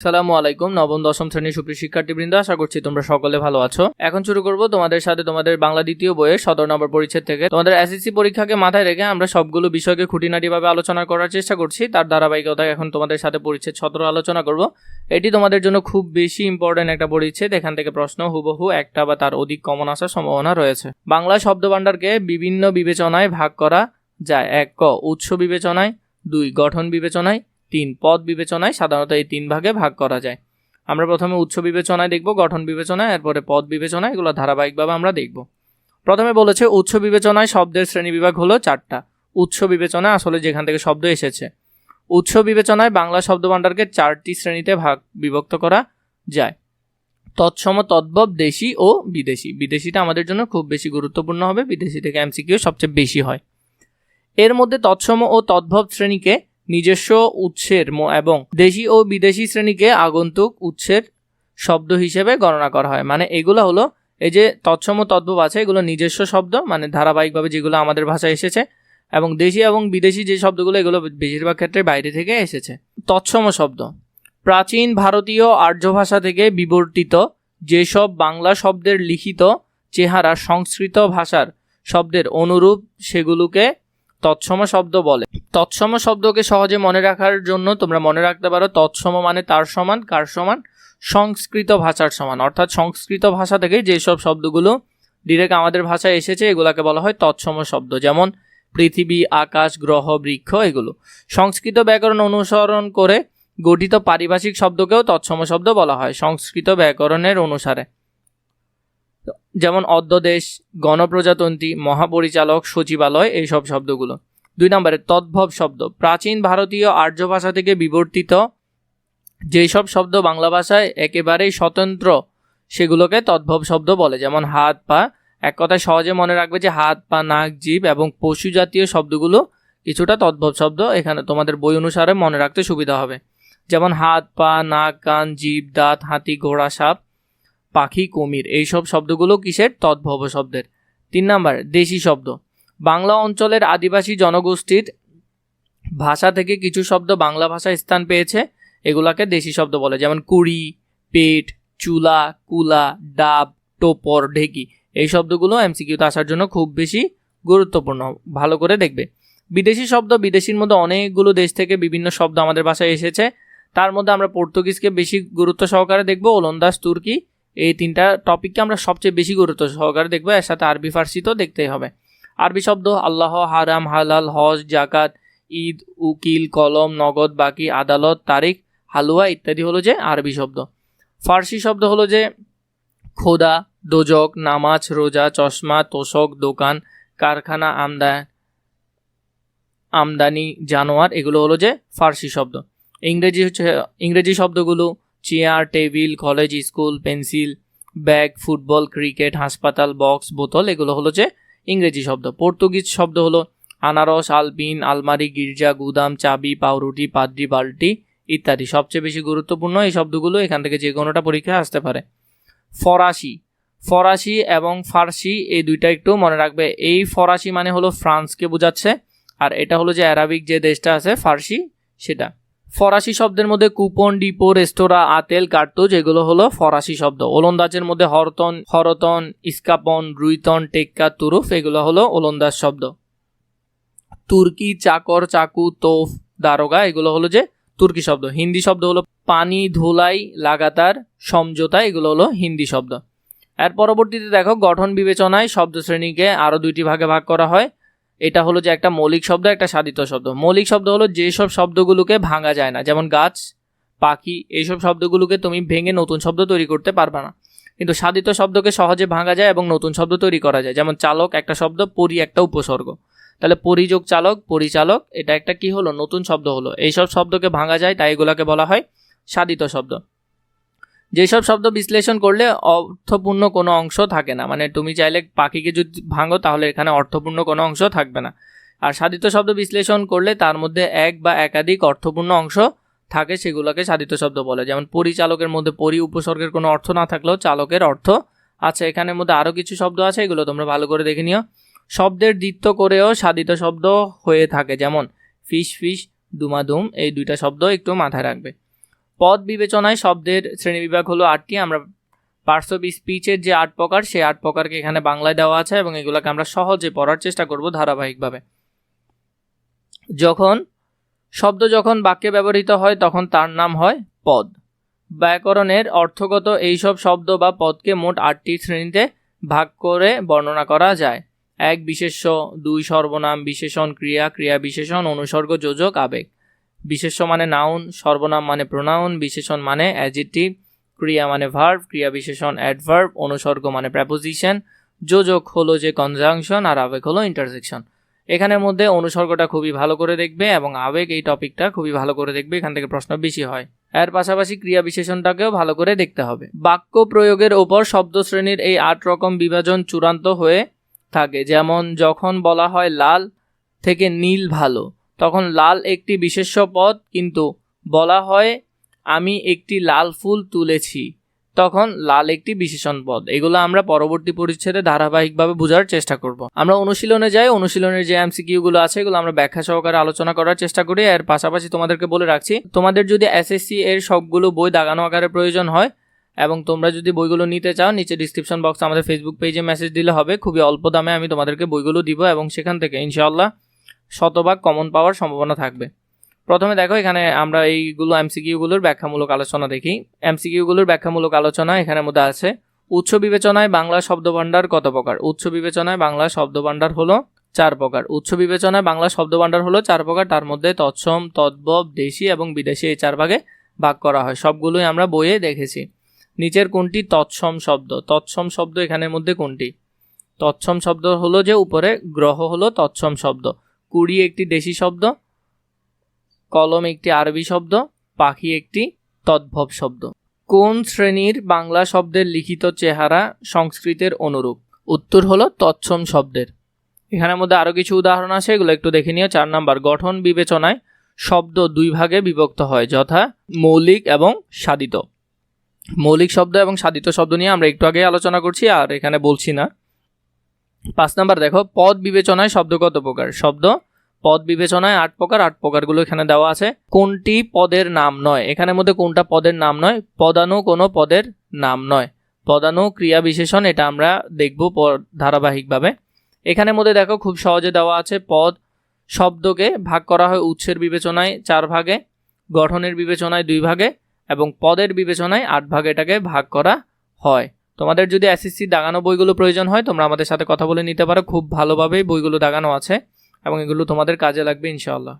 সালামু আলাইকুম, নবম, দশম শ্রেণির সুপ্রিয় শিক্ষার্থীবৃন্দ, আশা করছি তোমরা সকলে ভালো আছো। এখন শুরু করব তোমাদের সাথে তোমাদের বাংলা দ্বিতীয় বইয়ের সতেরো নম্বর পরিচ্ছেদ থেকে। তোমাদের এসএসসি পরীক্ষাকে মাথায় রেখে আমরা সবগুলো বিষয়কে খুঁটিনাটিভাবে আলোচনা করার চেষ্টা করছি। তার ধারাবাহিকতায় এখন তোমাদের সাথে পরিচ্ছেদ সতেরো আলোচনা করব। এটি তোমাদের জন্য খুব বেশি ইম্পর্টেন্ট একটা পরিচ্ছেদ। এখান থেকে প্রশ্ন হুবহু একটা বা তার অধিক কমন আসার সম্ভাবনা রয়েছে। বাংলা শব্দভাণ্ডারকে বিভিন্ন বিবেচনায় ভাগ করা যায়। এক ক, উৎস বিবেচনায়, দুই, গঠন বিবেচনায় তিন পদ বিবেচনায় সাধারণত এই তিন ভাগে ভাগ করা যায়। আমরা প্রথমে উৎস বিবেচনায় দেখব, গঠন বিবেচনায়, এরপরে পদ বিবেচনায়, এগুলো ধারাবাহিকভাবে আমরা দেখব। প্রথমে বলেছে, উৎস বিবেচনায় শব্দের শ্রেণীবিভাগ হলো চারটা। উৎস বিবেচনায় আসলে যেখান থেকে শব্দ এসেছে। উৎস বিবেচনায় বাংলা শব্দভাণ্ডারকে চারটি শ্রেণীতে ভাগ বিভক্ত করা যায়। তৎসম, তদ্ভব, দেশি ও বিদেশি। বিদেশিটা আমাদের জন্য খুব বেশি গুরুত্বপূর্ণ হবে, বিদেশি থেকে এমসিকিউ সবচেয়ে বেশি হয়। এর মধ্যে তৎসম ও তদ্ভব শ্রেণীকে নিজস্ব উৎসের এবং দেশি ও বিদেশি শ্রেণীকে আগন্তুক উৎসের শব্দ হিসেবে গণনা করা হয়। মানে এগুলো হলো এই যে তৎসম তদ্ভব আছে, এগুলো নিজস্ব শব্দ মানে ধারাবাহিকভাবে যেগুলো আমাদের ভাষায় এসেছে, এবং দেশি এবং বিদেশি যে শব্দগুলো, এগুলো বেশিরভাগ ক্ষেত্রে বাইরে থেকে এসেছে। তৎসম শব্দ। প্রাচীন ভারতীয় আর্য ভাষা থেকে বিবর্তিত যেসব বাংলা শব্দের লিখিত চেহারা সংস্কৃত ভাষার শব্দের অনুরূপ সেগুলোকে তৎসম শব্দ বলে। তৎসম শব্দকে সহজে মনে রাখার জন্য তোমরা মনে রাখতে পারো, তৎসম মানে তার সমান, কার সমান? সংস্কৃত ভাষার সমান। অর্থাৎ সংস্কৃত ভাষা থেকে যেসব শব্দগুলো ডিরেক্ট আমাদের ভাষায় এসেছে, এগুলাকে বলা হয় তৎসম শব্দ। যেমন পৃথিবী, আকাশ, গ্রহ, বৃক্ষ, এগুলো। সংস্কৃত ব্যাকরণ অনুসরণ করে গঠিত পারিভাষিক শব্দকেও তৎসম শব্দ বলা হয়। সংস্কৃত ব্যাকরণের অনুসারে। যেমন অধ্যদেশ, গণপ্রজাতন্ত্রী, মহাপরিচালক, সচিবালয়, এইসব শব্দগুলো। দুই নম্বরে, তদ্ভব শব্দ। প্রাচীন ভারতীয় আর্য ভাষা থেকে বিবর্তিত যেসব শব্দ বাংলা ভাষায় একেবারেই স্বতন্ত্র, সেগুলোকে তদ্ভব শব্দ বলে। যেমন হাত, পা, এক কথায় সহজে মনে রাখবে যে হাত, পা, নাক জীব এবং পশু জাতীয় শব্দগুলো কিছুটা তদ্ভব শব্দ। এখানে তোমাদের বই অনুসারে মনে রাখতে সুবিধা হবে। যেমন হাত, পা, নাক, কান জীব দাঁত, হাতি, ঘোড়া, সাপ পাখি, কুমির, এইসব শব্দগুলো কিসের? তদ্ভব শব্দের। তিন নাম্বার, দেশি শব্দ। বাংলা অঞ্চলের আদিবাসী জনগোষ্ঠীর ভাষা থেকে কিছু শব্দ বাংলা ভাষায় স্থান পেয়েছে। এগুলাকে দেশি শব্দ বলে, যেমন কুড়ি, পেট, চুলা, কুলা, ডাব, টোপর, ঢেকি। এই শব্দগুলো এমসিকিউতে আসার জন্য খুব বেশি গুরুত্বপূর্ণ। ভালো করে দেখবে। বিদেশি শব্দ, বিদেশির মধ্যে অনেকগুলো দেশ থেকে বিভিন্ন শব্দ আমাদের ভাষায় এসেছে। তার মধ্যে আমরা পর্তুগিজকে বেশি গুরুত্ব সহকারে দেখব। ওলন্দাজ, তুর্কি এই তিনটা টপিককে আমরা সবচেয়ে বেশি গুরুত্ব সহকারে দেখব। এর সাথে আরবি, ফার্সি তো দেখতেই হবে। আরবি শব্দ আল্লাহ, হারাম, হালাল, হজ, জাকাত, ঈদ, উকিল, কলম, নগদ, বাকি, আদালত, তারিখ, হালুয়া ইত্যাদি হলো যে আরবি শব্দ। ফার্সি শব্দ হলো যে খোদা, দোজক, নামাজ, রোজা, চশমা, তোষক, দোকান, কারখানা, আমদা, আমদানি, জানোয়ার, এগুলো হলো যে ফার্সি শব্দ। ইংরেজি হচ্ছে, ইংরেজি শব্দগুলো chair, table college school pencil bag football cricket হাসপাতাল বক্স বোতল, এগুলো হলো যে ইংরেজি শব্দ। পর্তুগিজ শব্দ হলো আনারস, আলপিন, আলমারি, গির্জা, গুদাম, চাবি, পাউরুটি, পাদ্রি বাল্টি ইত্যাদি। সবচেয়ে বেশি গুরুত্বপূর্ণ এই শব্দগুলো এখান থেকে যে কোনোটা পরীক্ষায় আসতে পারে। ফরাসি। ফরাসি এবং ফার্সি এই দুইটা একটু মনে রাখবে। এই ফরাসি মানে হলো ফ্রান্সকে বোঝাচ্ছে, আর এটা হলো যে অ্যারাবিক যে দেশটা আছে, ফার্সি, সেটা। ফরাসি শব্দের মধ্যে কুপন, ডিপো, রেস্তোরাঁ, আতেল, কার্তুজ, এগুলো হলো ফরাসি শব্দ। ওলন্দাজের মধ্যে হরতন হরতন, ইস্কাপন, রুইতন, টেক্কা, তুরুফ, এগুলো হলো ওলন্দাজ শব্দ। তুর্কি, চাকর, চাকু, তোফ, দারোগা, এগুলো হলো যে তুর্কি শব্দ। হিন্দি শব্দ হলো পানি, ধুলাই, লাগাতার, সমঝোতা, এগুলো হলো হিন্দি শব্দ। এর পরবর্তীতে দেখো গঠন বিবেচনায় শব্দ শ্রেণীকে আরও দুইটি ভাগে ভাগ করা হয়। এটা হলো যে একটা মৌলিক শব্দ, একটা সাধিত শব্দ। মৌলিক শব্দ হলো যেসব শব্দগুলোকে ভাঙা যায় না। যেমন গাছ, পাখি, এইসব শব্দগুলোকে তুমি ভেঙে নতুন শব্দ তৈরি করতে পারবে না। কিন্তু সাধিত শব্দকে সহজে ভাঙা যায় এবং নতুন শব্দ তৈরি করা যায়। যেমন চালক একটা শব্দ, পরি একটা উপসর্গ। তাহলে পরিযোগ চালক, পরিচালক, এটা একটা কি হলো? নতুন শব্দ হলো। এইসব শব্দকে ভাঙা যায়, তাই এগুলোকে বলা হয় সাধিত শব্দ। যেসব শব্দ বিশ্লেষণ করলে অর্থপূর্ণ কোনো অংশ থাকে না। মানে তুমি চাইলে পাখিকে যদি ভাঙো, তাহলে এখানে অর্থপূর্ণ কোনো অংশ থাকবে না। আর সাধিত শব্দ বিশ্লেষণ করলে তার মধ্যে এক বা একাধিক অর্থপূর্ণ অংশ থাকে, সেগুলোকে সাধিত শব্দ বলে। যেমন পরিচালকের মধ্যে পরি উপসর্গের কোনো অর্থ না থাকলেও চালকের অর্থ আছে। এখানের মধ্যে আরও কিছু শব্দ আছে, এগুলো তোমরা ভালো করে দেখে নিও। শব্দের দ্বিত্ব করেও সাধিত শব্দ হয়ে থাকে, যেমন ফিস ফিস, দুমাদুম, এই দুইটা শব্দ একটু মাথায় রাখবে। পদ বিবেচনায় শব্দের শ্রেণীবিভাগ হলো আটটি। আমরা পার্টস অফ স্পিচের যে আট প্রকার, সেই আট প্রকারকে এখানে বাংলায় দেওয়া আছে এবং এগুলোকে আমরা সহজে পড়ার চেষ্টা করব ধারাবাহিকভাবে। যখন, শব্দ যখন বাক্যে ব্যবহৃত হয়, তখন তার নাম হয় পদ। ব্যাকরণের অর্থগত এইসব শব্দ বা পদকে মোট আটটি শ্রেণীতে ভাগ করে বর্ণনা করা যায়। এক বিশেষ্য, দুই সর্বনাম, বিশেষণ, ক্রিয়া ক্রিয়া বিশেষণ, অনুসর্গ, যোজক, আবেগ। বিশেষ্য মানে নাউন সর্বনাম মানে প্রোনাউন বিশেষণ মানে অ্যাজিটিভ ক্রিয়া মানে ভার্ভ ক্রিয়া বিশেষণ অ্যাডভার্ভ অনুসর্গ মানে প্রেপোজিশন যোজক হলো যে কনজাংশন আর আবেগ হলো ইন্টারসেকশন এখানের মধ্যে অনুসর্গটা খুবই ভালো করে দেখবে এবং আবেগ এই টপিকটা খুবই ভালো করে দেখবে, এখান থেকে প্রশ্ন বেশি হয়। এর পাশাপাশি ক্রিয়া বিশেষণটাকেও ভালো করে দেখতে হবে। বাক্য প্রয়োগের ওপর শব্দ শ্রেণির এই আট রকম বিভাজন চূড়ান্ত হয়ে থাকে। যেমন, যখন বলা হয় লাল, থেকে নীল ভালো। তখন লাল একটি বিশেষ্য পদ, কিন্তু বলা হয়, আমি একটি লাল ফুল তুলেছি। তখন লাল একটি বিশেষণ পদ। এগুলো আমরা পরবর্তী পরিচ্ছেদে ধারাবাহিকভাবে বোঝার চেষ্টা করব। আমরা অনুশীলনে যাই, অনুশীলনের যে এমসিকিউগুলো আছে, এগুলো আমরা ব্যাখ্যা সহকারে আলোচনা করার চেষ্টা করি। এর পাশাপাশি তোমাদেরকে বলে রাখছি, তোমাদের যদি এসএসসি এর সবগুলো বই দাগানো আকারে প্রয়োজন হয়, এবং তোমরা যদি বইগুলো নিতে চাও, নিচে ডিসক্রিপশন বক্সে আমাদের ফেসবুক পেজে মেসেজ দিলে হবে। খুবই অল্প দামে আমি তোমাদেরকে বইগুলো দিব, এবং সেখান থেকে ইনশাআল্লাহ শতভাগ কমন পাওয়ার সম্ভাবনা থাকবে। প্রথমে দেখো এখানে আমরা এইগুলো এমসিকিউগুলোর ব্যাখ্যামূলক আলোচনা দেখি। এমসিকিউগুলোর ব্যাখ্যামূলক আলোচনা এখানের মধ্যে আছে, উৎস বিবেচনায় বাংলা শব্দভাণ্ডার কত প্রকার? উৎস বিবেচনায় বাংলা শব্দভাণ্ডার হলো চার প্রকার। উৎস বিবেচনায় বাংলা শব্দভাণ্ডার হলো চার প্রকার, তার মধ্যে তৎসম, তদ্ভব, দেশি এবং বিদেশি এই চার ভাগে ভাগ করা হয়। সবগুলোই আমরা বইয়ে দেখেছি। নিচের কোনটি? তৎসম শব্দ। তৎসম শব্দ এখানের মধ্যে কোনটি? তৎসম শব্দ হলো যে উপরে, গ্রহ হলো তৎসম শব্দ। কুড়ি একটি দেশি শব্দ, কলম একটি আরবি শব্দ, পাখি একটি তদ্ভব শব্দ। কোন শ্রেণির বাংলা শব্দের লিখিত চেহারা সংস্কৃতের অনুরূপ? উত্তর হলো তৎসম শব্দের। এখানের মধ্যে আরও কিছু উদাহরণ আছে, এগুলো একটু দেখে নিও। চার নাম্বার, গঠন বিবেচনায় শব্দ দুই ভাগে বিভক্ত হয়, যথা মৌলিক এবং সাধিত। মৌলিক শব্দ এবং সাধিত শব্দ নিয়ে আমরা একটু আগে আলোচনা করছি, আর এখানে বলছি না। পাঁচ নাম্বার দেখো, পদ বিবেচনায় শব্দ কত প্রকার? শব্দ, পদ বিবেচনায় আট প্রকার, আট প্রকারগুলো এখানে দেওয়া আছে। কোনটি পদের নাম নয়? এখানের মধ্যে কোনটা পদের নাম নয়? পদানু কোনো পদের নাম নয়। পদানু ক্রিয়া বিশেষণ, এটা আমরা দেখব ধারাবাহিকভাবে। এখানের মধ্যে দেখো, খুব সহজে দেওয়া আছে, পদ শব্দকে ভাগ করা হয় উৎসের বিবেচনায় চার ভাগে, গঠনের বিবেচনায় দুই ভাগে, এবং পদের বিবেচনায় আট ভাগে এটাকে ভাগ করা হয়। তোমাদের যদি এসএসসি দাগানো বইগুলো প্রয়োজন হয়, তোমরা আমাদের সাথে কথা বলে নিতে পারো। খুব ভালোভাবেই বইগুলো দাগানো আছে এবং এগুলো তোমাদের কাজে লাগবে, ইনশাআল্লাহ।